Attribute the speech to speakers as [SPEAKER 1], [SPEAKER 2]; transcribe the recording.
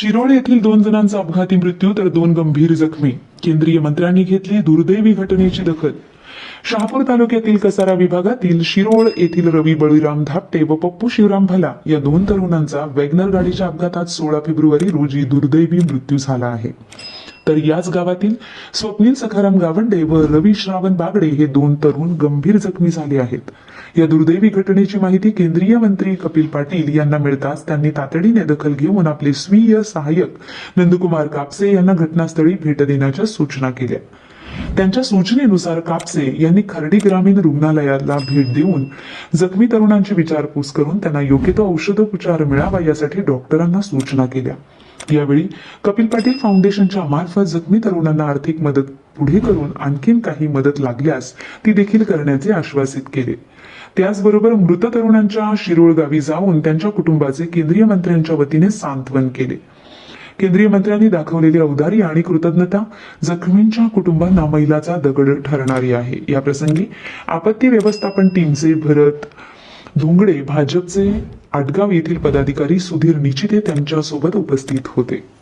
[SPEAKER 1] शिरोळ येथील दोन जणांचा अपघाती मृत्यू तर दोन गंभीर जखमी. केंद्रीय मंत्र्यांनी घेतली दुर्दैवी घटनेची दखल. शहापूर तालुक्यातील कसारा विभागातील शिरोळ येथील रवी बळीराम धापटे व पप्पू शिवराम भला या दोन तरुणांचा वॅगनर गाडीच्या अपघातात सोळा फेब्रुवारी रोजी दुर्दैवी मृत्यू झाला आहे. तर याच गावातील स्वप्नील सखाराम गावंडे व रवी श्रावण बागडे हे दोन तरुण गंभीर जखमी झाले आहेत. या दुर्दैवी घटनेची माहिती केंद्रीय मंत्री कपिल पाटील यांना मिळताच त्यांनी तातडीने दखल घेऊन आपले स्वीय सहाय्यक नंदकुमार कापसे यांना घटनास्थळी भेट देण्याच्या सूचना केल्या. त्यांच्या सूचनेनुसार कापसे यांनी खर्डी ग्रामीण रुग्णालयाला भेट देऊन जखमी तरुणांची विचारपूस करून त्यांना योग्य तो औषधोपचार मिळावा यासाठी डॉक्टरांना सूचना केल्या. यावेळी. कपिल पाटील फाउंडेशनच्या मार्फत जखमी तरुणांना आर्थिक मदत पुढे करून आणखीन काही मदत लागल्यास ती देखील करण्याचे आश्वासित केले. त्याचबरोबर मृत तरुणांच्या शिरोळ गावी जाऊन त्यांच्या कुटुंबाचे केंद्रीय मंत्र्यांच्या वतीने सांत्वन केले. केंद्रीय मंत्र्यांनी दाखवलेली औदारी आणि कृतज्ञता जखमींच्या कुटुंबांना मैलाचा दगड ठरणारी आहे. या प्रसंगी आपत्ती व्यवस्थापन टीमचे भरत धोंगडे भाजपचे आटगाव येथील पदाधिकारी सुधीर निचिते त्यांच्यासोबत उपस्थित होते.